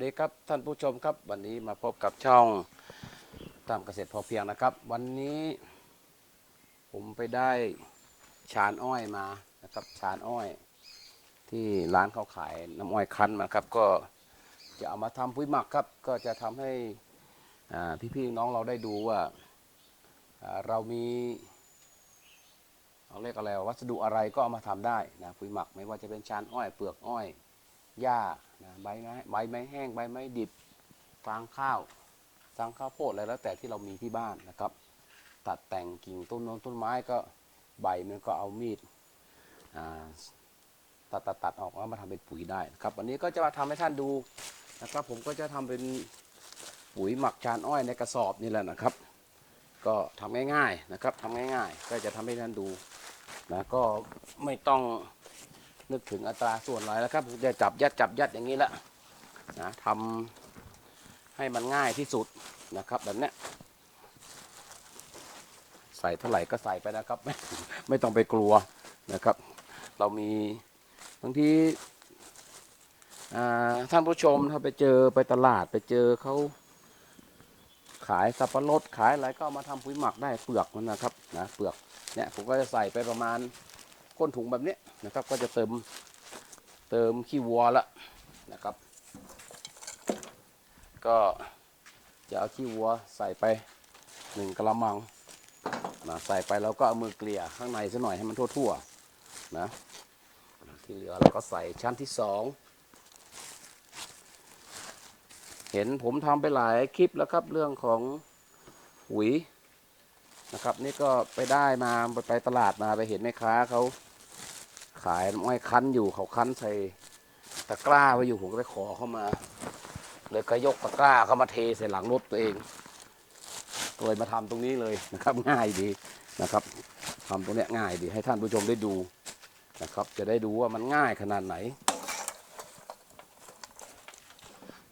สวัสดีครับท่านผู้ชมครับ วันนี้มาพบกับช่องตามเกษตรพอเพียงนะครับ วันนี้ผมไปได้ชานอ้อยมานะครับชานอ้อย ที่ร้านเขาขายน้ำอ้อยคั้นมาครับ ก็จะเอามาทำปุ๋ยหมักครับ ก็จะทำให้พี่ๆน้องเราได้ดูว่าเรามีเราเรียกอะไรวัสดุอะไรก็เอามาทำได้นะปุ๋ยหมักไม่ว่าจะเป็นชานอ้อยเปลือกอ้อย หญ้านะใบไม้ใบไม้แห้งใบไม้ดิบฟางข้าวฟางข้าวโพดอะไรแล้วแต่ที่เรามีที่บ้านนะครับ ตัดแต่งกิ่งต้นน้นต้นไม้ก็ใบมันก็เอามีดตัดตัดตัดออกแล้วมาทำเป็นปุ๋ยได้นะครับวันนี้ก็จะมาทำให้ท่านดูนะครับ ผมก็จะทำเป็นปุ๋ยหมักชานอ้อยในกระสอบนี่แหละนะครับ ก็ทำง่ายๆนะครับทำง่ายๆ ก็จะทำให้ท่านดูนะก็ไม่ต้อง นึกถึงอัตราส่วนอะไรแล้วครับจะจับยัดจับยัดอย่างนี้ละนะทำให้มันง่ายที่สุดนะครับแบบเนี้ยใส่เท่าไหร่ก็ใส่ไปนะครับ ไม่ไม่ต้องไปกลัวนะครับ เรามีบางที่ท่านผู้ชมถ้าไปเจอไปตลาดไปเจอเขาขายสับปะรดขายอะไรก็มาทำปุ๋ยหมักได้เปลือกมันนะครับนะเปลือกเนี่ยผมก็จะใส่ไปประมาณ ก้นถุงแบบนี้นะครับ ก็จะเติมเติมขี้วัวละนะครับ ก็จะเอาขี้วัวใส่ไปหนึ่งกระมังนะใส่ไปแล้วก็เอามือเกลี่ยข้างในซะหน่อยให้มันทั่วๆนะที่เหลือเราก็ใส่ชั้นที่สองเห็นผมทำไปหลายคลิปแล้วครับเรื่องของปุ๋ยนะครับ นี่ก็ไปได้มาไปตลาดมาไปเห็นแม่ค้าเขา ขายน้ำอ้อยคั้นอยู่เขาคั้นใส่ตะกร้าไว้อยู่ผมก็ไปขอเข้ามาเลยก็ยกตะกร้าเข้ามาเทใส่หลังรถตัวเองเลยมาทำตรงนี้เลยนะครับ ง่ายดีนะครับทำตรงเนี้ยง่ายดีให้ท่านผู้ชมได้ดูนะครับ จะได้ดูว่ามันง่ายขนาดไหน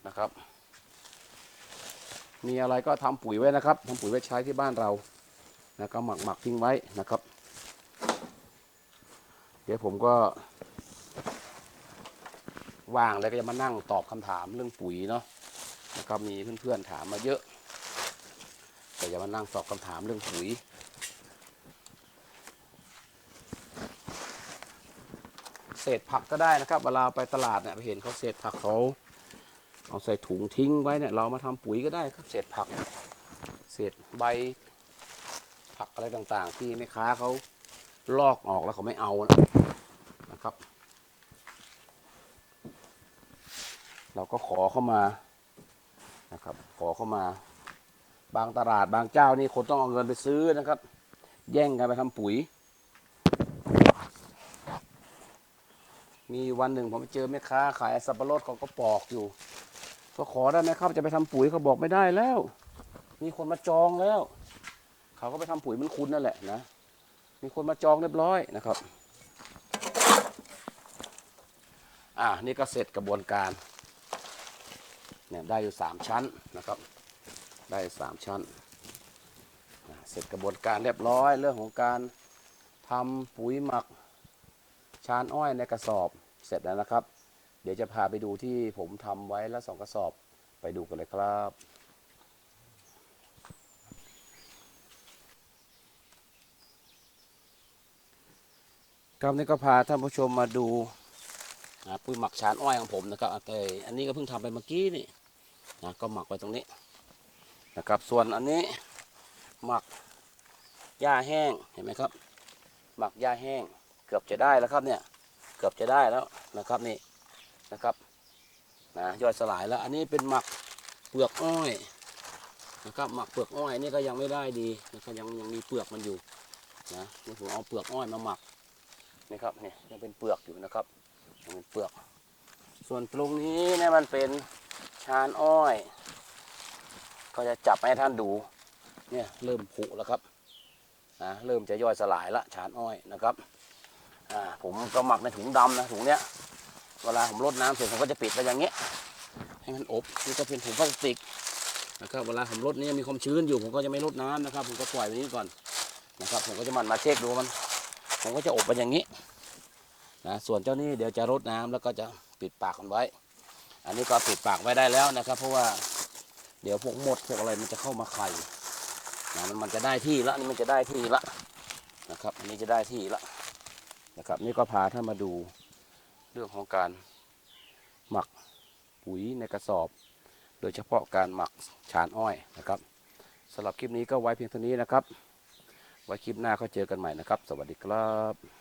นะครับ มีอะไรก็ทำปุ๋ยไว้นะครับทำปุ๋ยไว้ใช้ที่บ้านเรานะก็หมักหมักทิ้งไว้นะครับ เดี๋ยวผมก็ว่างแล้วก็จะมานั่งตอบคำถามเรื่องปุ๋ยเนาะนะครับมีเพื่อนๆถามมาเยอะ แต่จะมานั่งตอบคำถามเรื่องปุ๋ย เศษผักก็ได้นะครับ เวลาไปตลาดเนี่ยไปเห็นเขาเศษผักเขาเอาใส่ถุงทิ้งไว้เนี่ยเรามาทำปุ๋ยก็ได้ครับ เศษผัก เศษใบผักอะไรต่างๆ ที่แม่ค้าเขา ลอกออกแล้วเขาไม่เอานะครับ เราก็ขอเข้ามานะครับ ขอเข้ามา บางตลาดบางเจ้านี่คนต้องเอาเงินไปซื้อนะครับ แย่งกันไปทำปุ๋ย มีวันหนึ่งผมไปเจอแม่ค้าขายสับปะรดเขาก็ปอกอยู่ ก็ขอได้ไหมครับจะไปทำปุ๋ยเขาบอกไม่ได้แล้ว มีคนมาจองแล้ว เขาก็ไปทำปุ๋ยมันคุณนั่นแหละนะ มีคนมาจองเรียบร้อยนะครับ อ่านี่ก็เสร็จกระบวนการเนี่ยได้อยู่สามชั้นนะครับ ได้สามชั้น เสร็จกระบวนการเรียบร้อย เรื่องของการทำปุ๋ยหมักชานอ้อยในกระสอบเสร็จแล้วนะครับ เดี๋ยวจะพาไปดูที่ผมทำไว้แล้วสองกระสอบไปดูกันเลยครับ ครับนี่ก็พาท่านผู้ชมมาดูปุ๋ยหมักชานอ้อยของผมนะครับแต่อันนี้ก็เพิ่งทำไปเมื่อกี้นี่นะก็หมักไว้ตรงนี้นะครับส่วนอันนี้หมักหญ้าแห้งเห็นไหมครับ หมักหญ้าแห้งเกือบจะได้แล้วครับเนี่ยเกือบจะได้แล้วนะครับนี่นะครับนะย่อยสลายแล้วอันนี้เป็นหมักเปลือกอ้อยนะครับหมักเปลือกอ้อยนี่ก็ยังไม่ได้ดีนะครับยังยังมีเปลือกมันอยู่นะนี่ผมเอาเปลือกอ้อยมาหมัก นี่ครับนี่ยังเป็นเปลือกอยู่นะครับยังเป็นเปลือก ส่วนตรงนี้เนี่ยมันเป็นชานอ้อย ก็จะจับให้ท่านดูเนี่ยเริ่มผุแล้วครับนะเริ่มจะย่อยสลายละชานอ้อยนะครับอ่าผมก็หมักในถุงดำนะถุงเนี้ยเวลาผมรดน้ำเสร็จผมก็จะปิดไปอย่างเงี้ยให้มันอบนี่ก็เป็นถุงพลาสติกนะครับเวลาผมรดนี่ยังมีความชื้นอยู่ผมก็จะไม่รดน้ำนะครับ ผมก็ปล่อยไว้นี้ก่อนนะครับผมก็จะมันมาเช็คดูมัน ผมก็จะอบไปอย่างนี้นะส่วนเจ้านี่เดี๋ยวจะรดน้ำแล้วก็จะปิดปากมันไว้ อันนี้ก็ปิดปากไว้ได้แล้วนะครับ เพราะว่าเดี๋ยวพวกมดพวกอะไรมันจะเข้ามาไข่นะมันมันจะได้ที่ละนี่มันจะได้ที่ละนะครับอันนี้จะได้ที่ละนะครับ นี่ก็พาท่านมาดูเรื่องของการหมักปุ๋ยในกระสอบ โดยเฉพาะการหมักชานอ้อยนะครับสำหรับคลิปนี้ก็ไว้เพียงเท่านี้นะครับ ไว้คลิปหน้าก็เจอกันใหม่นะครับ สวัสดีครับ